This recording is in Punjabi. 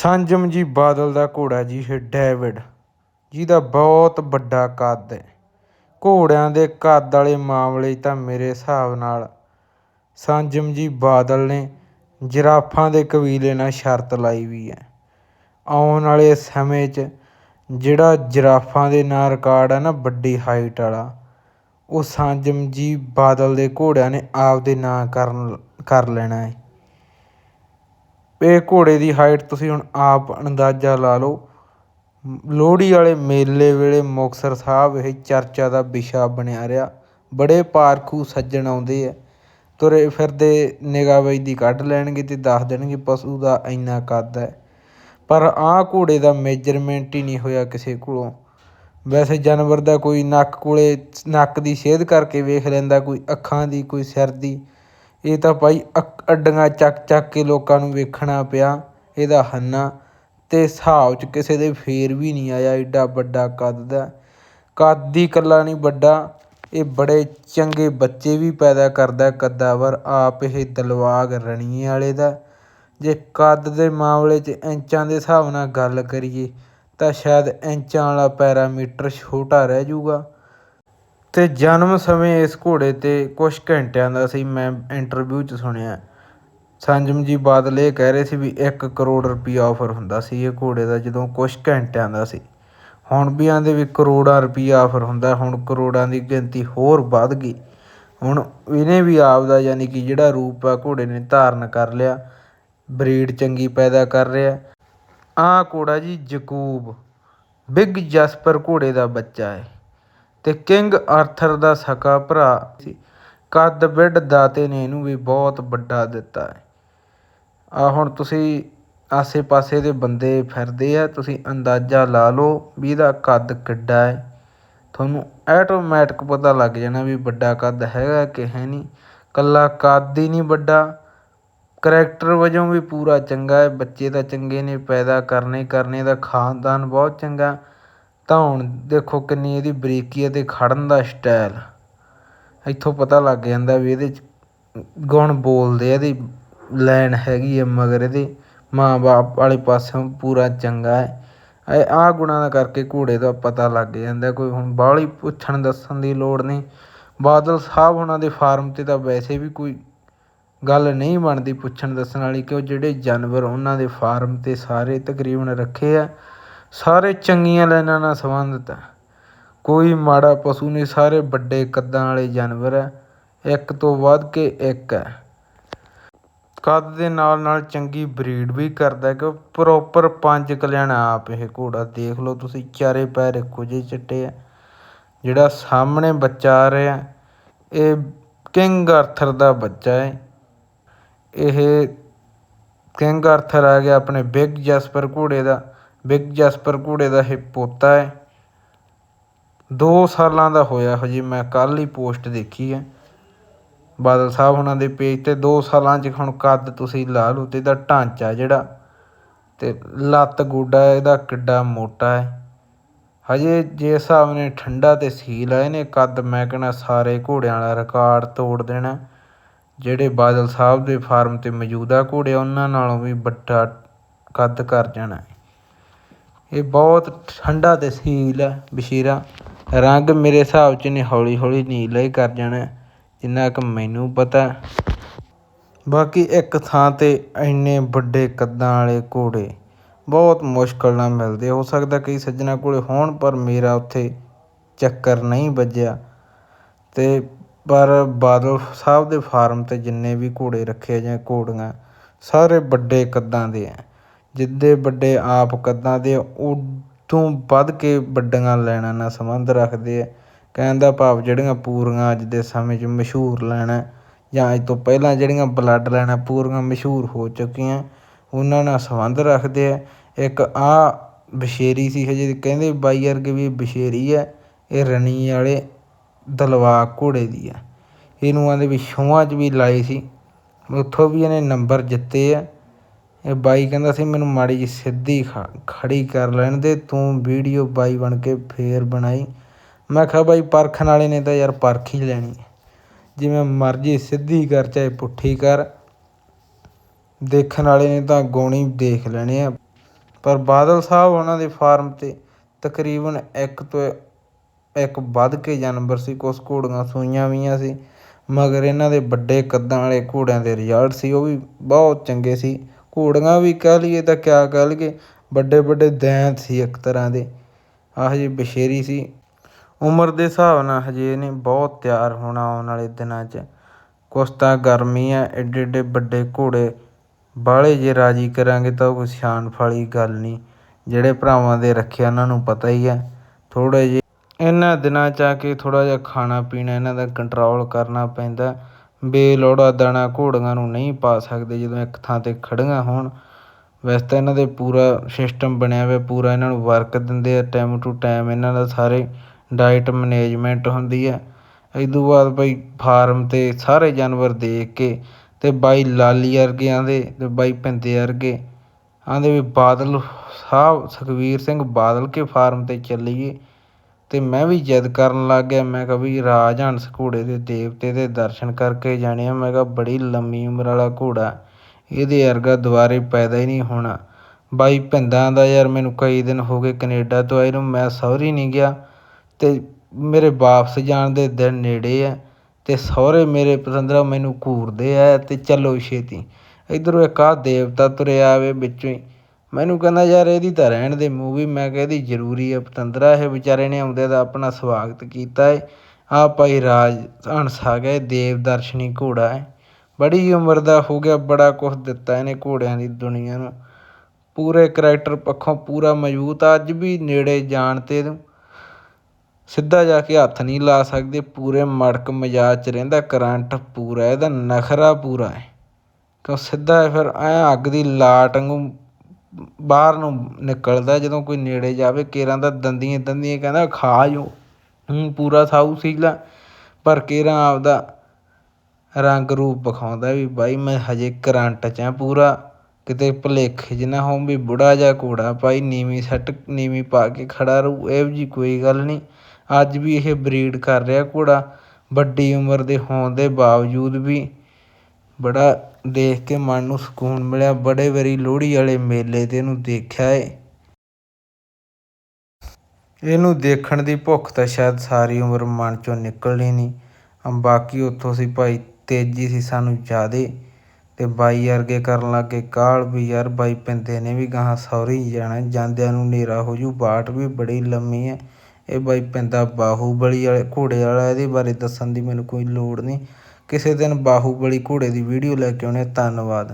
ਸੰਜਮ ਜੀ ਬਾਦਲ ਦਾ ਘੋੜਾ ਜੀ, ਇਹ ਡੇਵਿਡ, ਜਿਹਦਾ ਬਹੁਤ ਵੱਡਾ ਕੱਦ ਹੈ। ਘੋੜਿਆਂ ਦੇ ਕੱਦ ਵਾਲੇ ਮਾਮਲੇ 'ਚ ਤਾਂ ਮੇਰੇ ਹਿਸਾਬ ਨਾਲ ਸੰਜਮ ਜੀ ਬਾਦਲ ਨੇ ਜਿਰਾਫਾਂ ਦੇ ਕਬੀਲੇ ਨਾਲ ਸ਼ਰਤ ਲਾਈ ਵੀ ਹੈ। ਆਉਣ ਵਾਲੇ ਸਮੇਂ 'ਚ ਜਿਹੜਾ ਜਿਰਾਫਾਂ ਦੇ ਨਾਂ ਰਿਕਾਰਡ ਹੈ ਨਾ ਵੱਡੀ ਹਾਈਟ ਵਾਲਾ, ਉਹ ਸੰਜਮ ਜੀ ਬਾਦਲ ਦੇ ਘੋੜਿਆਂ ਨੇ ਆਪਦੇ ਨਾਂ ਕਰਨ, ਕਰ ਲੈਣਾ ਹੈ। ਇਹ ਘੋੜੇ ਦੀ ਹਾਈਟ ਤੁਸੀਂ ਹੁਣ ਆਪ ਅੰਦਾਜ਼ਾ ਲਾ ਲਓ। ਲੋਹੜੀ ਵਾਲੇ ਮੇਲੇ ਵੇਲੇ ਮੁਕਤਸਰ ਸਾਹਿਬ ਇਹ ਚਰਚਾ ਦਾ ਵਿਸ਼ਾ ਬਣਿਆ ਰਿਹਾ। ਬੜੇ ਪਾਰਖੂ ਸੱਜਣ ਆਉਂਦੇ ਆ। ਤੁਰੇ ਫਿਰਦੇ ਨਿਗਾਹ ਦੀ ਕੱਢ ਲੈਣਗੇ ਅਤੇ ਦੱਸ ਦੇਣਗੇ ਪਸ਼ੂ ਦਾ ਇੰਨਾ ਕੱਦ ਹੈ। ਪਰ ਆਹ ਘੋੜੇ ਦਾ ਮੇਜਰਮੈਂਟ ਹੀ ਨਹੀਂ ਹੋਇਆ ਕਿਸੇ ਕੋਲੋਂ। ਵੈਸੇ ਜਾਨਵਰ ਦਾ ਕੋਈ ਨੱਕ ਕੋਲੇ, ਨੱਕ ਦੀ ਸੇਧ ਕਰਕੇ ਵੇਖ ਲੈਂਦਾ, ਕੋਈ ਅੱਖਾਂ ਦੀ, ਕੋਈ ਸਿਰ ਦੀ। ਇਹ ਤਾਂ ਭਾਈ ਅੱਡੀਆਂ ਚੱਕ ਚੱਕ ਕੇ ਲੋਕਾਂ ਨੂੰ ਵੇਖਣਾ ਪਿਆ, ਇਹਦਾ ਹੰਨਾ। ਅਤੇ ਹਿਸਾਬ 'ਚ ਕਿਸੇ ਦੇ ਫੇਰ ਵੀ ਨਹੀਂ ਆਇਆ ਐਡਾ ਵੱਡਾ ਕੱਦ ਦਾ। ਕੱਦ ਹੀ ਇਕੱਲਾ ਨਹੀਂ ਵੱਡਾ, ਇਹ ਬੜੇ ਚੰਗੇ ਬੱਚੇ ਵੀ ਪੈਦਾ ਕਰਦਾ ਕੱਦਾਵਰ, ਆਪ ਇਹ ਦਲਵਾਗ ਰਣੀਏ ਵਾਲੇ ਦਾ। ਜੇ ਕੱਦ ਦੇ ਮਾਮਲੇ 'ਚ ਇੰਚਾਂ ਦੇ ਹਿਸਾਬ ਨਾਲ ਗੱਲ ਕਰੀਏ, ਤਾਂ ਸ਼ਾਇਦ ਇੰਚਾਂ ਵਾਲਾ ਪੈਰਾਮੀਟਰ ਛੋਟਾ ਰਹਿ ਜੂਗਾ। ਅਤੇ ਜਨਮ ਸਮੇਂ ਇਸ ਘੋੜੇ ਤੇ ਕੁਛ ਘੰਟਿਆਂ ਦਾ ਸੀ, ਮੈਂ ਇੰਟਰਵਿਊ 'ਚ ਸੁਣਿਆ। ਸੰਜਮ ਜੀ ਬਾਦਲ ਇਹ ਕਹਿ ਰਹੇ ਸੀ ਵੀ ਇੱਕ ਕਰੋੜ ਰੁਪਈਆ ਆਫਰ ਹੁੰਦਾ ਸੀ, ਇਹ ਘੋੜੇ ਦਾ ਜਦੋਂ ਕੁਛ ਘੰਟਿਆਂ ਦਾ ਸੀ। ਹੁਣ ਵੀ ਆਂਦੇ ਵੀ ਕਰੋੜਾਂ ਰੁਪਈਆ ਆਫਰ ਹੁੰਦਾ, ਹੁਣ ਕਰੋੜਾਂ ਦੀ ਗਿਣਤੀ ਹੋਰ ਵੱਧ ਗਈ। ਹੁਣ ਇਹਨੇ ਵੀ ਆਪਦਾ ਯਾਨੀ ਕਿ ਜਿਹੜਾ ਰੂਪ ਆ ਘੋੜੇ ਨੇ ਧਾਰਨ ਕਰ ਲਿਆ, ਬਰੀਡ ਚੰਗੀ ਪੈਦਾ ਕਰ ਰਿਹਾ। ਆਹ ਘੋੜਾ ਜੀ ਜਕੂਬ, ਬਿਗ ਜਸਪਰ ਘੋੜੇ ਦਾ ਬੱਚਾ ਹੈ। ਅਤੇ ਕਿੰਗ ਆਰਥਰ ਦਾ ਸਕਾ ਭਰਾ ਸੀ। ਕੱਦ ਬਿੱਡ ਦਾਤੇ ਨੇ ਇਹਨੂੰ ਵੀ ਬਹੁਤ ਵੱਡਾ ਦਿੱਤਾ ਹੈ। ਆ ਹੁਣ ਤੁਸੀਂ ਆਸੇ ਪਾਸੇ ਦੇ ਬੰਦੇ ਫਿਰਦੇ ਆ, ਤੁਸੀਂ ਅੰਦਾਜ਼ਾ ਲਾ ਲਓ ਵੀ ਇਹਦਾ ਕੱਦ ਕਿੱਡਾ ਹੈ। ਤੁਹਾਨੂੰ ਆਟੋਮੈਟਿਕ ਪਤਾ ਲੱਗ ਜਾਣਾ ਵੀ ਵੱਡਾ ਕੱਦ ਹੈਗਾ ਕਿ ਹੈ ਨਹੀਂ। ਕੱਲਾ ਕੱਦ ਹੀ ਨਹੀਂ ਵੱਡਾ। ਕਰੈਕਟਰ ਵਜੋਂ ਵੀ ਪੂਰਾ ਚੰਗਾ ਹੈ। ਬੱਚੇ ਤਾਂ ਚੰਗੇ ਨੇ, ਪੈਦਾ ਕਰਨੇ ਕਰਨੇ ਦਾ ਖਾਨਦਾਨ ਬਹੁਤ ਚੰਗਾ। ਤਾਂ ਹੁਣ ਦੇਖੋ ਕਿੰਨੀ ਇਹਦੀ ਬਰੀਕੀ ਅਤੇ ਖੜਨ ਦਾ ਸਟਾਈਲ ਇੱਥੋਂ ਪਤਾ ਲੱਗ ਜਾਂਦਾ ਵੀ ਇਹਦੇ 'ਚ ਗੁਣ ਬੋਲਦੇ ਇਹਦੀ ਲਾਈਨ ਹੈਗੀ ਆ, ਮਗਰ ਇਹਦੇ ਮਾਂ ਬਾਪ ਵਾਲੇ ਪਾਸਿਓਂ ਪੂਰਾ ਚੰਗਾ ਹੈ। ਇਹ ਆਹ ਗੁਣਾਂ ਦਾ ਕਰਕੇ ਘੋੜੇ ਦਾ ਪਤਾ ਲੱਗ ਜਾਂਦਾ, ਕੋਈ ਹੁਣ ਬਾਹਲੀ ਪੁੱਛਣ ਦੱਸਣ ਦੀ ਲੋੜ ਨਹੀਂ। ਬਾਦਲ ਸਾਹਿਬ ਉਹਨਾਂ ਦੇ ਫਾਰਮ 'ਤੇ ਤਾਂ ਵੈਸੇ ਵੀ ਕੋਈ ਗੱਲ ਨਹੀਂ ਬਣਦੀ ਪੁੱਛਣ ਦੱਸਣ ਵਾਲੀ, ਕਿ ਉਹ ਜਿਹੜੇ ਜਾਨਵਰ ਉਹਨਾਂ ਦੇ ਫਾਰਮ 'ਤੇ ਸਾਰੇ ਤਕਰੀਬਨ ਰੱਖੇ ਆ ਸਾਰੇ ਚੰਗੀਆਂ ਲਾਈਨਾਂ ਨਾਲ ਸੰਬੰਧਿਤ ਹੈ। ਕੋਈ ਮਾੜਾ ਪਸ਼ੂ ਨਹੀਂ, ਸਾਰੇ ਵੱਡੇ ਕੱਦਾਂ ਵਾਲੇ ਜਾਨਵਰ ਹੈ। ਇੱਕ ਤੋਂ ਵੱਧ ਕੇ ਇੱਕ ਹੈ। ਕੱਦ ਦੇ ਨਾਲ ਨਾਲ ਚੰਗੀ ਬਰੀਡ ਵੀ ਕਰਦਾ ਕਿ ਪ੍ਰੋਪਰ ਪੰਜ ਕਲਿਆਣ ਆਪ ਇਹ ਘੋੜਾ। ਦੇਖ ਲਓ ਤੁਸੀਂ, ਚਾਰੇ ਪੈਰ ਇੱਕੋ ਜਿਹੇ ਚਿੱਟੇ ਆ ਜਿਹੜਾ ਸਾਹਮਣੇ ਬੱਚਾ ਆ ਰਿਹਾ, ਇਹ ਕਿੰਗ ਆਰਥਰ ਦਾ ਬੱਚਾ ਹੈ। ਇਹ ਕਿੰਗ ਆਰਥਰ ਆ ਗਿਆ ਆਪਣੇ ਬਿਗ ਜਸਪਰ ਘੋੜੇ ਦਾ। ਬਿਗ ਜਸਪਰ ਘੋੜੇ ਦਾ ਇਹ ਪੋਤਾ ਹੈ। 2 ਸਾਲਾਂ ਦਾ ਹੋਇਆ ਹਜੇ, ਮੈਂ ਕੱਲ ਹੀ ਪੋਸਟ ਦੇਖੀ ਹੈ। ਬਾਦਲ ਸਾਹਿਬ ਉਹਨਾਂ ਦੇ ਪੇਜ ਤੇ 2 ਸਾਲਾਂ 'ਚ ਹੁਣ ਕੱਦ ਤੁਸੀਂ ਲਾ ਲਓ ਤੇ ਇਹਦਾ ਢਾਂਚਾ ਜਿਹੜਾ ਤੇ ਲੱਤ ਗੋਡਾ ਇਹਦਾ ਕਿੱਡਾ ਮੋਟਾ ਹੈ। ਹਜੇ ਜੇ ਹਿਸਾਬ ਨੇ ਠੰਡਾ ਤੇ ਸੀਲ ਆ ਨੇ ਕੱਦ ਮੈਂ ਕਹਿੰਦਾ ਸਾਰੇ ਘੋੜਿਆਂ ਵਾਲਾ ਰਿਕਾਰਡ ਤੋੜ ਦੇਣਾ। ਜਿਹੜੇ ਬਾਦਲ ਸਾਹਿਬ ਦੇ ਫਾਰਮ ਤੇ ਮੌਜੂਦਾ ਘੋੜੇ ਉਹਨਾਂ ਨਾਲੋਂ ਵੀ ਵੱਡਾ ਕੱਦ ਕਰ ਜਾਣਾ ਇਹ ਬਹੁਤ ਠੰਡਾ ਤੇ ਹੈ ਬਸ਼ੀਰਾ। ਰੰਗ ਮੇਰੇ ਹਿਸਾਬ 'ਚ ਨੇ ਹੌਲੀ ਹੌਲੀ ਨੀਲਾ ਹੀ ਕਰ ਜਾਣਾ, ਜਿੰਨਾ ਕੁ ਮੈਨੂੰ ਪਤਾ। ਬਾਕੀ ਇੱਕ ਥਾਂ ਤੇ ਇੰਨੇ ਵੱਡੇ ਕੱਦਾਂ ਵਾਲੇ ਘੋੜੇ ਬਹੁਤ ਮੁਸ਼ਕਲ ਨਾਲ ਮਿਲਦੇ। ਹੋ ਸਕਦਾ ਕਈ ਸੱਜਣਾ ਕੋਲੇ ਹੋਣ, ਪਰ ਮੇਰਾ ਉੱਥੇ ਚੱਕਰ ਨਹੀਂ ਵੱਜਿਆ। ਤੇ ਪਰ ਬਾਦਲ ਸਾਹਿਬ ਦੇ ਫਾਰਮ ਤੇ ਜਿੰਨੇ ਵੀ ਘੋੜੇ ਰੱਖੇ ਜਾਂ ਘੋੜੀਆਂ, ਸਾਰੇ ਵੱਡੇ ਕੱਦਾਂ ਦੇ ਆ। ਜਿੱਦੇ ਵੱਡੇ ਆਪ ਕੱਦਾਂ ਦੇ ਉਦੋਂ ਵੱਧ ਕੇ ਵੱਡੀਆਂ ਲੈਣਾ ਨਾਲ ਸੰਬੰਧ ਰੱਖਦੇ ਹੈ ਕਹਿਣ ਦਾ ਭਾਵ ਜਿਹੜੀਆਂ ਪੂਰੀਆਂ ਅੱਜ ਦੇ ਸਮੇਂ 'ਚ ਮਸ਼ਹੂਰ ਲੈਣਾ ਜਾਂ ਅੱਜ ਤੋਂ ਪਹਿਲਾਂ ਜਿਹੜੀਆਂ ਬਲੱਡ ਲੈਣਾ ਪੂਰੀਆਂ ਮਸ਼ਹੂਰ ਹੋ ਚੁੱਕੀਆਂ, ਉਹਨਾਂ ਨਾਲ ਸੰਬੰਧ ਰੱਖਦੇ ਹੈ ਇੱਕ ਆ ਬਸ਼ੇਰੀ ਸੀ ਹਜੇ ਕਹਿੰਦੇ ਬਾਈ ਵਰਗੇ ਵੀ ਬਸ਼ੇਰੀ ਹੈ ਇਹ ਰਣੀ ਵਾਲੇ ਦਲਵਾ ਘੋੜੇ ਦੀ ਹੈ ਇਹਨੂੰ ਆਂਦੇ ਵੀ ਛੋਹਾਂ 'ਚ ਵੀ ਲਾਈ ਸੀ, ਉੱਥੋਂ ਵੀ ਇਹਨੇ ਨੰਬਰ ਜਿੱਤੇ ਆ। ਇਹ ਬਾਈ ਕਹਿੰਦਾ ਸੀ, ਮੈਨੂੰ ਮਾੜੀ ਜੀ ਸਿੱਧੀ ਖ, ਖੜੀ ਕਰ ਲੈਣ ਦੇ, ਤੂੰ ਵੀਡੀਓ ਬਾਈ ਬਣ ਕੇ ਫੇਰ ਬਣਾਈ। ਮੈਂ ਕਿਹਾ, ਬਾਈ ਪਰਖਣ ਵਾਲੇ ਨੇ ਤਾਂ ਯਾਰ ਪਰਖ ਹੀ ਲੈਣੀ। ਜਿਵੇਂ ਮਰਜ਼ੀ ਸਿੱਧੀ ਕਰ, ਚਾਹੇ ਪੁੱਠੀ ਕਰ। ਦੇਖਣ ਵਾਲੇ ਨੇ ਤਾਂ ਗੋਣੀ ਦੇਖ ਲੈਣੇ ਆ। ਪਰ ਬਾਦਲ ਸਾਹਿਬ ਉਹਨਾਂ ਦੇ ਫਾਰਮ 'ਤੇ ਤਕਰੀਬਨ ਇੱਕ ਤੋਂ ਇੱਕ ਵੱਧ ਕੇ ਜਾਨਵਰ ਸੀ, ਕੁਛ ਘੋੜੀਆਂ ਸੂਈਆਂ ਵੀਆਂ ਸੀ। ਮਗਰ ਇਹਨਾਂ ਦੇ ਵੱਡੇ ਕੱਦਾਂ ਵਾਲੇ ਘੋੜਿਆਂ ਦੇ ਰਿਜ਼ਲਟ ਸੀ, ਉਹ ਵੀ ਬਹੁਤ ਚੰਗੇ ਸੀ। ਘੋੜੀਆਂ ਵੀ ਕਹਿ ਲਈਏ ਤਾਂ ਕਿਆ ਕਹਿ ਲਈਏ, ਵੱਡੇ ਵੱਡੇ ਦੈਂਤ ਸੀ ਇੱਕ ਤਰ੍ਹਾਂ ਦੇ। ਆਹ ਜਿਹੀ ਬਛੇਰੀ ਸੀ। ਉਮਰ ਦੇ ਹਿਸਾਬ ਨਾਲ ਹਜੇ ਇਹਨੇ ਬਹੁਤ ਤਿਆਰ ਹੋਣਾ ਆਉਣ ਵਾਲੇ ਦਿਨਾਂ 'ਚ। ਕੁਛ ਤਾਂ ਗਰਮੀ ਆ ਐਡੇ ਐਡੇ ਵੱਡੇ ਘੋੜੇ ਬਾਹਲੇ ਜੇ ਰਾਜੀ ਕਰਾਂਗੇ ਤਾਂ ਉਹ ਕੋਈ ਸਿਆਣਪ ਫ਼ਾਲੀ ਗੱਲ ਨਹੀਂ। ਜਿਹੜੇ ਭਰਾਵਾਂ ਦੇ ਰੱਖਿਆ ਉਹਨਾਂ ਨੂੰ ਪਤਾ ਹੀ ਹੈ ਥੋੜ੍ਹੇ ਜਿਹੇ ਇਹਨਾਂ ਦਿਨਾਂ 'ਚ ਆ ਕੇ ਥੋੜ੍ਹਾ ਜਿਹਾ ਖਾਣਾ ਪੀਣਾ ਇਹਨਾਂ ਦਾ ਕੰਟਰੋਲ ਕਰਨਾ ਪੈਂਦਾ। ਬੇਲੋੜਾ ਦਾਣਾ ਘੋੜੀਆਂ ਨੂੰ ਨਹੀਂ ਪਾ ਸਕਦੇ ਜਦੋਂ ਇੱਕ ਥਾਂ 'ਤੇ ਖੜ੍ਹੀਆਂ ਹੋਣ। ਵੈਸੇ ਤਾਂ ਇਹਨਾਂ ਦੇ ਪੂਰਾ ਸਿਸਟਮ ਬਣਿਆ ਵਾ ਪੂਰਾ ਇਹਨਾਂ ਨੂੰ ਵਰਕ ਦਿੰਦੇ ਆ ਟਾਈਮ ਟੂ ਟਾਈਮ ਇਹਨਾਂ ਦਾ ਸਾਰੇ ਡਾਇਟ ਮੈਨੇਜਮੈਂਟ ਹੁੰਦੀ ਹੈ ਇਹ ਤੋਂ ਬਾਅਦ ਬਈ ਫਾਰਮ 'ਤੇ ਸਾਰੇ ਜਾਨਵਰ ਦੇਖ ਕੇ ਅਤੇ ਬਾਈ ਲਾਲੀ ਵਰਗੇ ਆਂਦੇ ਅਤੇ ਬਾਈ ਭਿੰਦੇ ਵਰਗੇ ਆਂਦੇ ਵੀ ਬਾਦਲ ਸਾਹਿਬ ਸੁਖਬੀਰ ਸਿੰਘ ਬਾਦਲ ਕੇ ਫਾਰਮ 'ਤੇ ਚੱਲੀਏ। ਅਤੇ ਮੈਂ ਵੀ ਜਿੱਦ ਕਰਨ ਲੱਗ ਗਿਆ। ਮੈਂ ਕਿਹਾ ਵੀ ਰਾਜ ਹੰਸ ਘੋੜੇ ਦੇ ਦੇਵਤੇ ਦੇ ਦਰਸ਼ਨ ਕਰਕੇ ਜਾਣੇ ਆ। ਮੈਂ ਕਿਹਾ ਬੜੀ ਲੰਮੀ ਉਮਰ ਵਾਲਾ ਘੋੜਾ ਇਹਦੇ ਵਰਗਾ ਦੁਬਾਰੇ ਪੈਦਾ ਹੀ ਨਹੀਂ ਹੋਣਾ। ਬਾਈ ਭਿੰਦਾਂ ਦਾ ਯਾਰ ਮੈਨੂੰ ਕਈ ਦਿਨ ਹੋ ਗਏ ਕਨੇਡਾ ਤੋਂ ਆਏ ਨੂੰ ਮੈਂ ਸਹੁਰੇ ਨਹੀਂ ਗਿਆ। ਅਤੇ ਮੇਰੇ ਵਾਪਸ ਜਾਣ ਦੇ ਦਿਨ ਨੇੜੇ ਹੈ ਅਤੇ ਸਹੁਰੇ ਮੇਰੇ ਪਤੰਦਰਾ ਮੈਨੂੰ ਘੂਰਦੇ ਹੈ ਅਤੇ ਚੱਲੋ ਛੇਤੀ। ਇੱਧਰੋਂ ਇੱਕ ਆਹ ਦੇਵਤਾ ਤੁਰਿਆ ਆਵੇ ਵਿੱਚੋਂ ਹੀ। ਮੈਨੂੰ ਕਹਿੰਦਾ, ਯਾਰ, ਇਹਦੀ ਤਾਂ ਰਹਿਣ ਦੇ ਮੂਵੀ ਮੈਂ ਕਿਹਾ ਇਹਦੀ ਜ਼ਰੂਰੀ ਹੈ ਪਤੰਦਰਾ, ਇਹ ਵਿਚਾਰੇ ਨੇ ਆਉਂਦੇ ਦਾ ਆਪਣਾ ਸਵਾਗਤ ਕੀਤਾ ਹੈ ਆਹ ਭਾਈ ਰਾਜ ਹੰਸ ਆ ਗਿਆ ਦੇਵ ਦਰਸ਼ਨੀ ਘੋੜਾ ਹੈ ਬੜੀ ਉਮਰ ਦਾ ਹੋ ਗਿਆ, ਬੜਾ ਕੁਛ ਦਿੱਤਾ ਇਹਨੇ ਘੋੜਿਆਂ ਦੀ ਦੁਨੀਆ ਨੂੰ। ਪੂਰੇ ਕਰੈਕਟਰ ਪੱਖੋਂ ਪੂਰਾ ਮਜ਼ਬੂਤ ਆ, ਅੱਜ ਵੀ ਨੇੜੇ ਜਾਣ 'ਤੇ ਸਿੱਧਾ ਜਾ ਕੇ ਹੱਥ ਨਹੀਂ ਲਾ ਸਕਦੇ, ਪੂਰੇ ਮੜਕ ਮਿਜਾਜ 'ਚ ਰਹਿੰਦਾ, ਕਰੰਟ ਪੂਰਾ, ਇਹਦਾ ਨਖਰਾ ਪੂਰਾ ਹੈ ਕਿਉਂ ਸਿੱਧਾ ਫਿਰ ਐਂ ਅੱਗ ਦੀ ਲਾਟ ਵਾਂਗੂ ਬਾਹਰ ਨੂੰ ਨਿਕਲਦਾ ਜਦੋਂ ਕੋਈ ਨੇੜੇ ਜਾਵੇ, ਕੇਰਾਂ ਦਾ ਦੰਦੀਆਂ ਦੰਦੀਆਂ ਕਹਿੰਦਾ, ਖਾ ਜੋ। ਹੂੰ, ਪੂਰਾ ਸਾਊ ਸੀਲਾ, ਪਰ ਕੇਰਾਂ ਆਪਦਾ ਰੰਗ ਰੂਪ ਵਿਖਾਉਂਦਾ ਵੀ, ਬਾਈ, ਮੈਂ ਹਜੇ ਕਰੰਟ 'ਚ ਹਾਂ ਪੂਰਾ। ਕਿਤੇ ਭੁਲੇਖੇ 'ਚ ਨਾ ਹੋਊਂ ਵੀ ਬੁੜਾ ਜਿਹਾ ਘੋੜਾ, ਭਾਈ, ਨੀਵੀਂ ਸੱਟ ਨੀਵੀਂ ਪਾ ਕੇ ਖੜ੍ਹਾ ਰਹੂ, ਇਹੋ ਜਿਹੀ ਕੋਈ ਗੱਲ ਨਹੀਂ। ਅੱਜ ਵੀ ਇਹ ਬਰੀਡ ਕਰ ਰਿਹਾ ਘੋੜਾ, ਵੱਡੀ ਉਮਰ ਦੇ ਹੋਣ ਦੇ ਬਾਵਜੂਦ ਵੀ ਬੜਾ ਦੇਖ ਕੇ ਮਨ ਨੂੰ ਸਕੂਨ ਮਿਲਿਆ। ਬੜੇ ਵਾਰੀ ਲੋਹੜੀ ਵਾਲੇ ਮੇਲੇ 'ਤੇ ਇਹਨੂੰ ਦੇਖਿਆ ਏ। ਇਹਨੂੰ ਦੇਖਣ ਦੀ ਭੁੱਖ ਤਾਂ ਸ਼ਾਇਦ ਸਾਰੀ ਉਮਰ ਮਨ 'ਚੋਂ ਨਿਕਲਣੀ ਨਹੀਂ। ਬਾਕੀ ਉੱਥੋਂ ਸੀ ਭਾਈ, ਤੇਜ਼ੀ ਸੀ ਸਾਨੂੰ ਜ਼ਿਆਦੇ। ਅਤੇ ਬਾਈ ਵਰਗੇ ਕਰਨ ਲੱਗ ਗਏ ਕਾਹਲ ਵੀ ਯਾਰ ਬਾਈ ਪਿੰਦੇ ਨੇ ਵੀ ਗਾਹਾਂ ਸਹੁਰੇ ਜਾਣਾ। ਜਾਂਦਿਆਂ ਨੂੰ ਹਨੇਰਾ ਹੋ ਜੂ, ਬਾਟ ਵੀ ਬੜੀ ਲੰਮੀ ਹੈ ਇਹ ਬਾਈ ਪਿੰਦਾ ਬਾਹੂਬਲੀ ਵਾਲੇ ਘੋੜੇ ਵਾਲਾ, ਇਹਦੇ ਬਾਰੇ ਦੱਸਣ ਦੀ ਮੈਨੂੰ ਕੋਈ ਲੋੜ ਨਹੀਂ। ਕਿਸੇ ਦਿਨ ਬਾਹੂਬਲੀ ਘੋੜੇ ਦੀ ਵੀਡੀਓ ਲੈ ਕੇ ਆਉਣੇ ਧੰਨਵਾਦ।